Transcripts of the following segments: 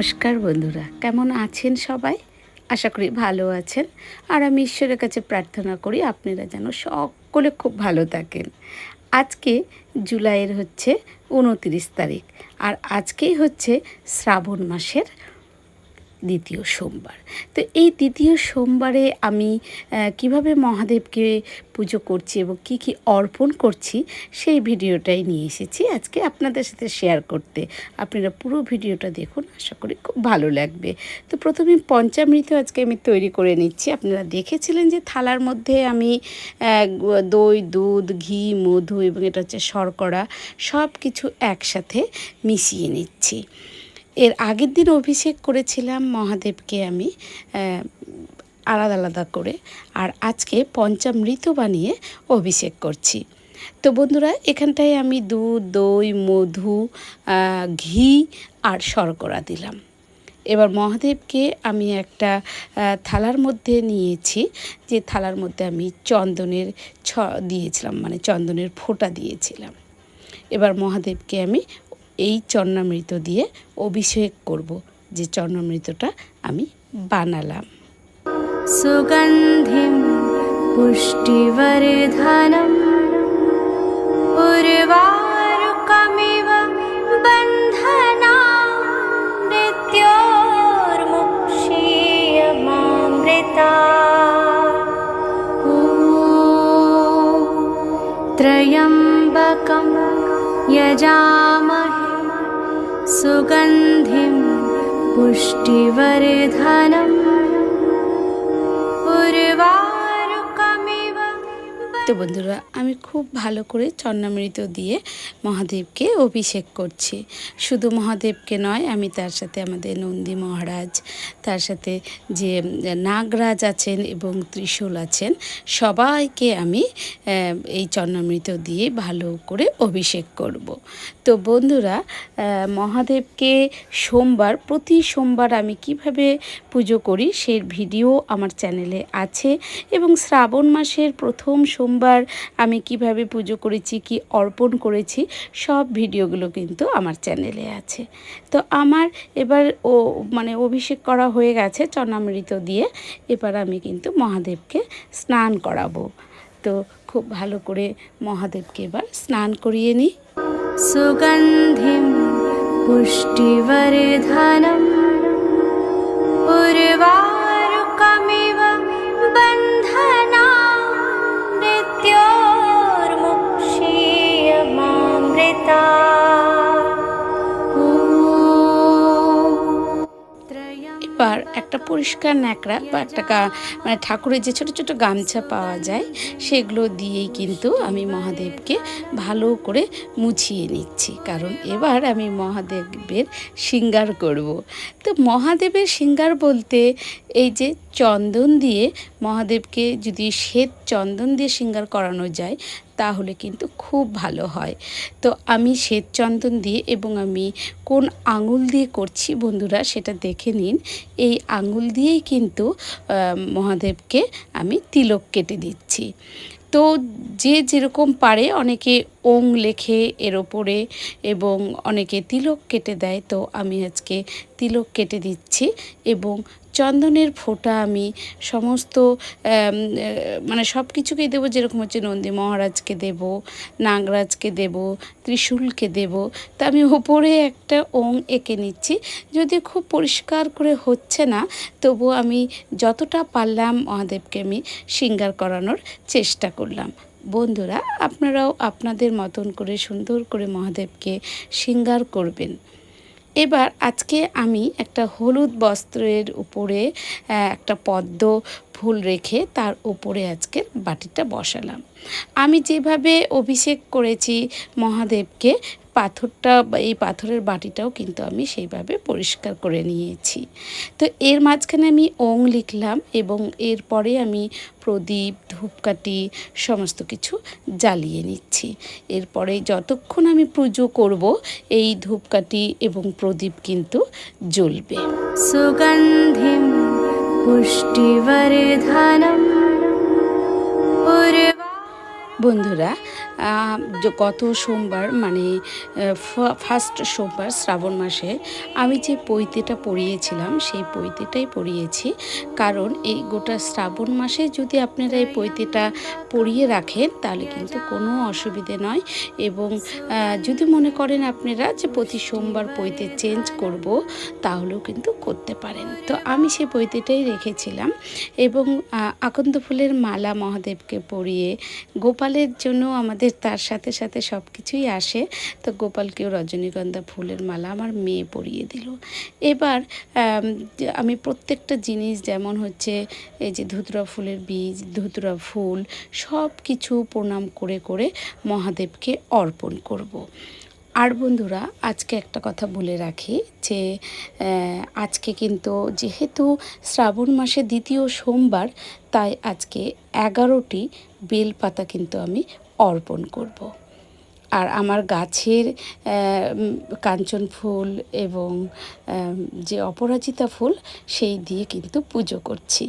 নমস্কার বন্ধুরা, কেমন আছেন সবাই? আশা করি ভালো আছেন। আর আমি ঈশ্বরের কাছে প্রার্থনা করি আপনারা যেন সকলে খুব ভালো থাকেন। আজকে জুলাইয়ের হচ্ছে উনতিরিশ তারিখ, আর আজকেই হচ্ছে শ্রাবণ মাসের দ্বিতীয় সোমবার। তো এই দ্বিতীয় সোমবারে আমি কীভাবে মহাদেবকে পুজো করছি এবং কি কি অর্পণ করছি, সেই ভিডিওটাই নিয়ে এসেছি। আজকে আপনাদের সাথে শেয়ার করতে। আপনারা পুরো ভিডিওটা দেখুন, আশা করি খুব ভালো লাগবে। তো প্রথমে পঞ্চামৃত আজকে আমি তৈরি করে নিচ্ছি। আপনারা দেখেছিলেন যে থালার মধ্যে আমি দই, দুধ, ঘি, মধু এবং এটা হচ্ছে শর্করা সব কিছু একসাথে মিশিয়ে নিচ্ছি। এর আগের দিন অভিষেক করেছিলাম মহাদেবকে আমি আলাদা আলাদা করে, আর আজকে পঞ্চামৃত বানিয়ে অভিষেক করছি। তো বন্ধুরা, এখানটায় আমি দুধ, দই, মধু ঘি আর শর্করা দিলাম। এবার মহাদেবকে আমি একটা থালার মধ্যে নিয়েছি, যে থালার মধ্যে আমি চন্দনের ছ, দিয়েছিলাম মানে চন্দনের ফোঁটা দিয়েছিলাম। এবার মহাদেবকে আমি এই চন্নামৃত দিয়ে অভিষেক করব যে চন্নামৃতটা আমি বানালাম सुगन्धिं पुष्टिवर्धनम् उर्वारुकमिव बन्धना मृत्योर्मुक्षीयमामृता ॐ त्र्यम्बकं यजामहे व रे তো বন্ধুরা, আমি খুব ভালো করে চন্নামৃত দিয়ে মহাদেবকে অভিষেক করছি। শুধু মহাদেবকে নয়, আমি তার সাথে আমাদের নন্দী মহারাজ, তার সাথে যে নাগরাজ আছেন এবং ত্রিশূল আছেন, সবাইকে আমি এই চন্নামৃত দিয়ে ভালো করে অভিষেক করব। তো বন্ধুরা মহাদেবকে সোমবার, প্রতি সোমবার আমি কীভাবে পুজো করি, সেই ভিডিও আমার চ্যানেলে আছে এবং শ্রাবণ মাসের প্রথম সোমবার কোনবার আমি কীভাবে পুজো করেছি, কি অর্পণ করেছি, সব ভিডিওগুলো কিন্তু আমার চ্যানেলে আছে। তো আমার এবার ও মানে অভিষেক করা হয়ে গেছে চনামৃত দিয়ে, এবার আমি কিন্তু মহাদেবকে স্নান করাবো। তো খুব ভালো করে মহাদেবকে এবার স্নান করিয়ে নিই। সুগন্ধিম পুষ্টিবর্ধনম উর্বা একটা পরিষ্কার ন্যাকড়া বা একটা মানে ঠাকুরের যে ছোট ছোট গামছা পাওয়া যায়, সেগুলো দিয়েই কিন্তু আমি মহাদেবকে ভালো করে মুছিয়ে নিচ্ছি। কারণ এবার আমি মহাদেবের সিঙ্গার করব। তো মহাদেবের সিঙ্গার বলতে এই যে চন্দন দিয়ে মহাদেবকে যদি শ্বেত চন্দন দিয়ে সিঙ্গার করানো যায় তাহলে কিন্তু খুব ভালো হয়। তো আমি শ্বেত চন্দন দিয়ে এবং আমি কোন আঙুল দিয়ে করছি বন্ধুরা সেটা দেখে নিন। এই আঙুল দিয়েই কিন্তু মহাদেবকে আমি তিলক কেটে দিচ্ছি। তো যে যেরকম পারে অনেকে ওং লেখে এর ওপরে এবং অনেকে তিলক কেটে দেয়। তো আমি আজকে তিলক কেটে দিচ্ছি এবং চন্দনের ফোঁটা আমি সমস্ত মানে সব কিছুকেই দেবো যেরকম হচ্ছে নন্দী মহারাজকে দেব, নাগরাজকে দেব, ত্রিশূলকে দেব। তা আমি ওপরে একটা ওং এঁকে নিচ্ছি। যদি খুব পরিষ্কার করে হচ্ছে না, তবু আমি যতটা পারলাম মহাদেবকে আমি সিঙ্গার করানোর চেষ্টা করলাম। বন্ধুরা, আপনারাও আপনাদের মতন করে সুন্দর করে মহাদেবকে সিঙ্গার করবেন। এবার আজকে আমি একটা হলুদ বস্ত্রের উপরে একটা পদ্ম ফুল রেখে তার উপরে আজকে বাটিটা বসালাম। আমি যেভাবে অভিষেক করেছি মহাদেবকে পাথরটা বা এই পাথরের বাটিটাও কিন্তু আমি সেইভাবে পরিষ্কার করে নিয়েছি। তো এর মাঝখানে আমি ওং লিখলাম এবং এরপরে আমি প্রদীপ, ধূপকাঠি সমস্ত কিছু জ্বালিয়ে নিচ্ছি। এরপরে যতক্ষণ আমি পুজো করব, এই ধূপকাঠি এবং প্রদীপ কিন্তু জ্বলবে। সুগন্ধিম পুষ্টিবর্ধনম বন্ধুরা গত সোমবার মানে ফার্স্ট সোমবার শ্রাবণ মাসে আমি যে পৈতেটা পড়িয়েছিলাম সেই পৈতেটাই পড়িয়েছি কারণ এই গোটা শ্রাবণ মাসে যদি আপনারা এই পৈতেটা পড়িয়ে রাখেন, তাহলে কিন্তু কোনো অসুবিধে নয়। এবং যদি মনে করেন আপনারা যে প্রতি সোমবার পৈতে চেঞ্জ করব, তাহলেও কিন্তু করতে পারেন। তো আমি সেই পৈতেটাই রেখেছিলাম এবং আকন্দ ফুলের মালা মহাদেবকে পরিয়ে গোপালের জন্য আমাদের তার সাথে সাথে সব কিছুই আসে তো গোপালকেও রজনীগন্ধা ফুলের মালা আমার মেয়ে পরিয়ে দিল এবার, আমি প্রত্যেকটা জিনিস যেমন হচ্ছে এই যে ধুতরা ফুলের বীজ, ধুতরা ফুল সব কিছু প্রণাম করে করে মহাদেবকে অর্পণ করব। আর বন্ধুরা, আজকে একটা কথা বলে রাখি যে আজকে কিন্তু যেহেতু শ্রাবণ মাসে দ্বিতীয় সোমবার, তাই আজকে এগারোটি বেলপাতা কিন্তু আমি অর্পণ করব। আর আমার গাছের কাঞ্চন ফুল এবং যে অপরাজিতা ফুল, সেই দিয়ে কিন্তু পুজো করছি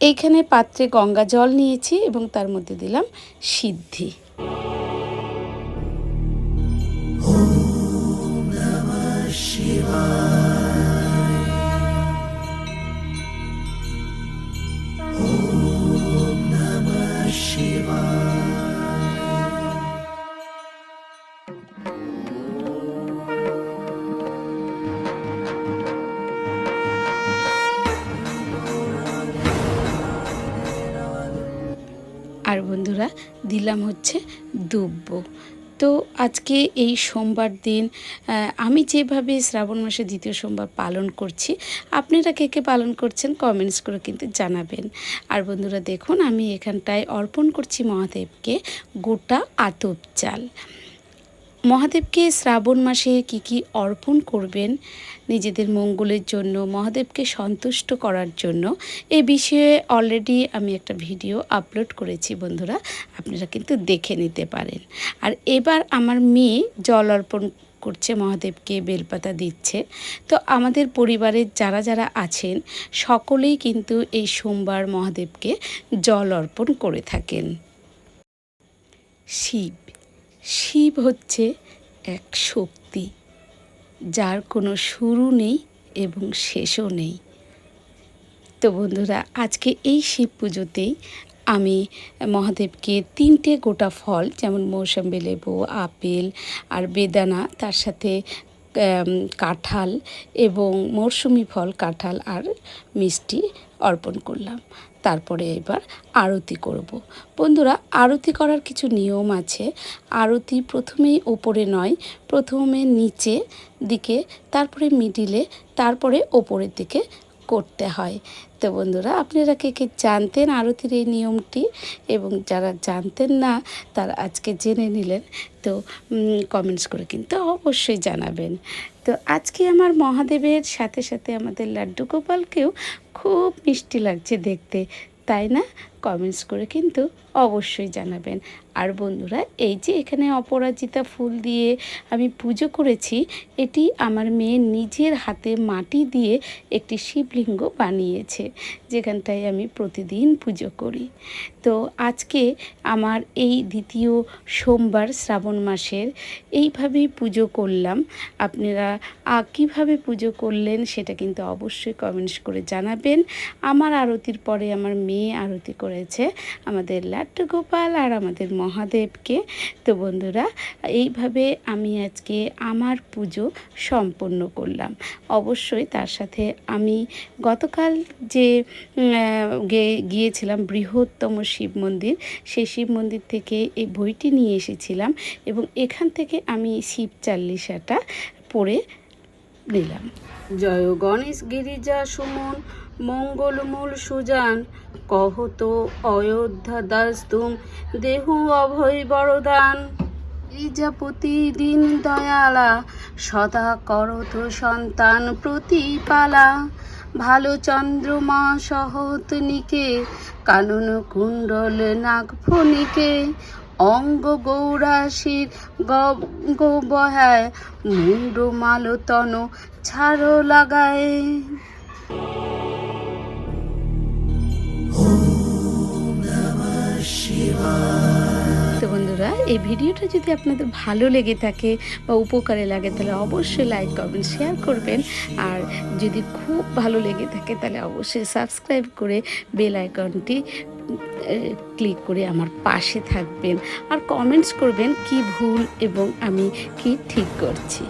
এইখানে পাত্রে গঙ্গা জল নিয়েছি এবং তার মধ্যে দিলাম সিদ্ধি আর বন্ধুরা, দিলাম হচ্ছে দুব্য তো আজকে এই সোমবার দিন আমি যেভাবে শ্রাবণ মাসে দ্বিতীয় সোমবার পালন করছি, আপনারা কে কে পালন করছেন কমেন্টস করে কিন্তু জানাবেন। আর বন্ধুরা দেখুন, আমি এখানটায় অর্পণ করছি মহাদেবকে, গোটা আতপ চাল। মহাদেবকে শ্রাবণ মাসে কি কি অর্পণ করবেন নিজেদের মঙ্গলের জন্য, মহাদেবকে সন্তুষ্ট করার জন্য, এ বিষয়ে অলরেডি আমি একটা ভিডিও আপলোড করেছি বন্ধুরা, আপনারা কিন্তু দেখে নিতে পারেন। আর এবার আমার মেয়ে জল অর্পণ করছে, মহাদেবকে বেলপাতা দিচ্ছে। তো আমাদের পরিবারের যারা যারা আছেন, সকলেই কিন্তু এই সোমবার মহাদেবকে জল অর্পণ করে থাকেন। শিব। শিব হচ্ছে এক শক্তি, যার কোনো শুরু নেই এবং শেষও নেই। তো বন্ধুরা, আজকে এই শিব পুজোতেই আমি মহাদেবকে তিনটে গোটা ফল, যেমন মৌসম্বি লেবু আপেল আর বেদানা, তার সাথে কাঁঠাল এবং মরশুমি ফল, কাঁঠাল আর মিষ্টি অর্পণ করলাম। তারপরে এবার আরতি করব। বন্ধুরা, আরতি করার কিছু নিয়ম আছে। আরতি প্রথমেই ওপরে নয়, প্রথমে নিচে দিকে, তারপরে মিডিলে তারপরে ওপরের দিকে করতে হয়। তো বন্ধুরা, আপনারা কে কে জানতেন আরতির এই নিয়মটি এবং যারা জানতেন না, তারা আজকে জেনে নিলেন। তো কমেন্টস করে কিন্তু অবশ্যই জানাবেন। তো আজকে আমার মহাদেবের সাথে সাথে আমাদের লাড্ডু গোপালকেও খুব মিষ্টি লাগছে দেখতে তাই না? কমেন্টস করে কিন্তু অবশ্যই জানাবেন। আর বন্ধুরা, এই যে এখানে অপরাজিতা ফুল দিয়ে আমি পুজো করেছি, এটি আমার মেয়ে নিজের হাতে মাটি দিয়ে একটি শিবলিঙ্গ বানিয়েছে, যেখানটায় আমি প্রতিদিন পুজো করি। তো আজকে আমার এই দ্বিতীয় সোমবার শ্রাবণ মাসের, এইভাবেই পুজো করলাম। আপনারা কীভাবে পুজো করলেন সেটা কিন্তু অবশ্যই কমেন্টস করে জানাবেন। আমার আরতির পরে আমার মেয়ে আরতি করেছে আমাদের লাট্টু গোপাল আর আমাদের মহাদেবকে। তো বন্ধুরা, এইভাবে আমি আজকে আমার পুজো সম্পন্ন করলাম। অবশ্যই তার সাথে আমি গতকাল যে গিয়েছিলাম বৃহত্তম শিব মন্দির, সেই শিব মন্দির থেকে এই বইটি নিয়ে এসেছিলাম এবং এখান থেকে আমি শিব চাল্লিশাটা পড়ে নিলাম জয় গণেশ গিরিজা সুমন মঙ্গলমূল সুজান কহত অযোধ্যা দাস তুম, দেহু অভয় বরদান। গিরিজাপতি দিন দয়ালা, সদা করত সন্তান প্রতিপালা। ভালো চন্দ্রমা সহতনিকে কানন কুণ্ডল নাগফণিকে অঙ্গ গৌরাশির গঙ্গ বহায় মুন্ড মালতন ছাড়ো লাগায় Shiva. বন্ধুরা, এই ভিডিওটা যদি আপনাদের ভালো লেগে থাকে বা উপকারে লাগে, তাহলে অবশ্যই লাইক করবেন শেয়ার করবেন। আর যদি খুব ভালো লেগে থাকে, তাহলে অবশ্যই সাবস্ক্রাইব করে বেল আইকনটি ক্লিক করে আমার পাশে থাকবেন। আর কমেন্টস করবেন কি ভুল এবং আমি কি ঠিক করছি।